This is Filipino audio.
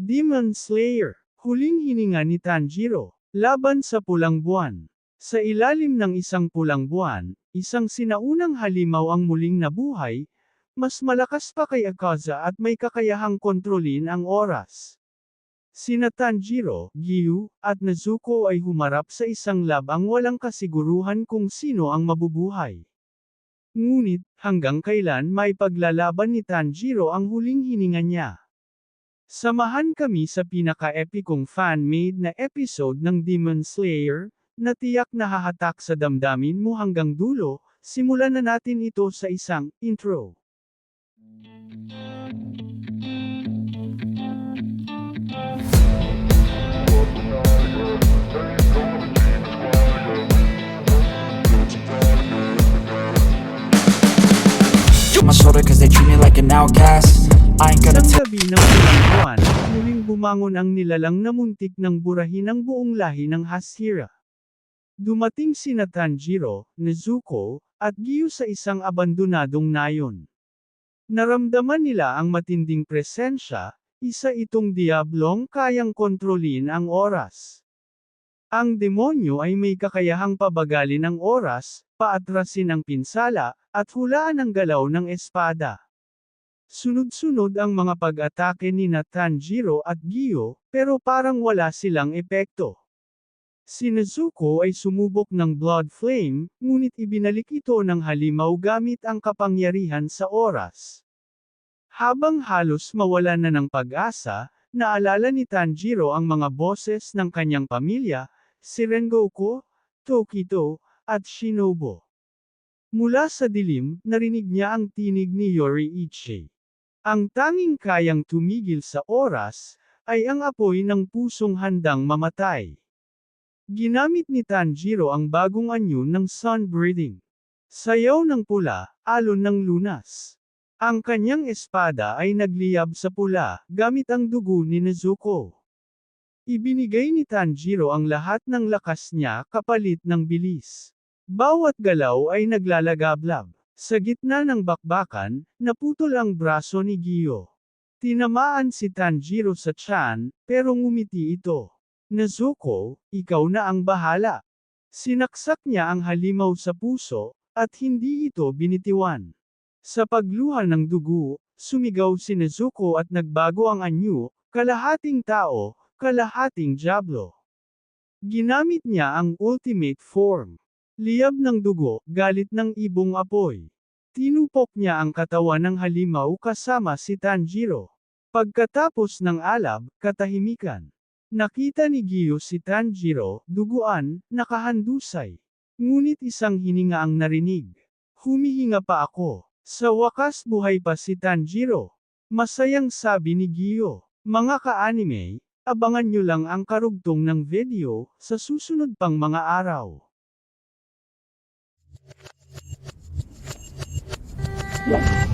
Demon Slayer, huling hininga ni Tanjiro, laban sa pulang buwan. Sa ilalim ng isang pulang buwan, isang sinaunang halimaw ang muling nabuhay, mas malakas pa kay Akaza at may kakayahang kontrolin ang oras. Sina Tanjiro, Gyu, at Nezuko ay humarap sa isang labang walang kasiguruhan kung sino ang mabubuhay. Ngunit, hanggang kailan may paglalaban ni Tanjiro ang huling hininga niya. Samahan kami sa pinaka-epikong fan-made na episode ng Demon Slayer, na tiyak na hahatak sa damdamin mo hanggang dulo, simulan na natin ito sa isang intro. My shoulder cause they treat me like an outcast. Isang gabi ng pulang buwan, muling bumangon ang nilalang na muntik ng burahin ang buong lahi ng Hashira. Dumating sina Tanjiro, Nezuko, at Gyu sa isang abandonadong nayon. Naramdaman nila ang matinding presensya, isa itong diablong kayang kontrolin ang oras. Ang demonyo ay may kakayahang pabagalin ang oras, paatrasin ang pinsala, at hulaan ang galaw ng espada. Sunod-sunod ang mga pag-atake ni Tanjiro at Gyo, pero parang wala silang epekto. Si Nezuko ay sumubok ng Blood Flame, ngunit ibinalik ito ng halimaw gamit ang kapangyarihan sa oras. Habang halos mawala na ng pag-asa, naalala ni Tanjiro ang mga boses ng kanyang pamilya, si Rengoku, Tokito, at Shinobu. Mula sa dilim, narinig niya ang tinig ni Yoriichi. Ang tanging kayang tumigil sa oras, ay ang apoy ng pusong handang mamatay. Ginamit ni Tanjiro ang bagong anyo ng sun breathing. Sayaw ng pula, alon ng lunas. Ang kanyang espada ay nagliyab sa pula, gamit ang dugo ni Nezuko. Ibinigay ni Tanjiro ang lahat ng lakas niya kapalit ng bilis. Bawat galaw ay naglalagablab. Sa gitna ng bakbakan, naputol ang braso ni Gyo. Tinamaan si Tanjiro sa tiyan, pero ngumiti ito. Nezuko, ikaw na ang bahala. Sinaksak niya ang halimaw sa puso, at hindi ito binitiwan. Sa pagluha ng dugo, sumigaw si Nezuko at nagbago ang anyo, kalahating tao, kalahating diablo. Ginamit niya ang ultimate form. Liyab ng dugo, galit ng ibong apoy. Tinupok niya ang katawan ng halimaw kasama si Tanjiro. Pagkatapos ng alab, katahimikan. Nakita ni Gyo si Tanjiro, duguan, nakahandusay. Ngunit isang hininga ang narinig. Humihinga pa ako. Sa wakas buhay pa si Tanjiro. Masayang sabi ni Gyo. Mga ka-anime, abangan nyo lang ang karugtong ng video, sa susunod pang mga araw. Yeah.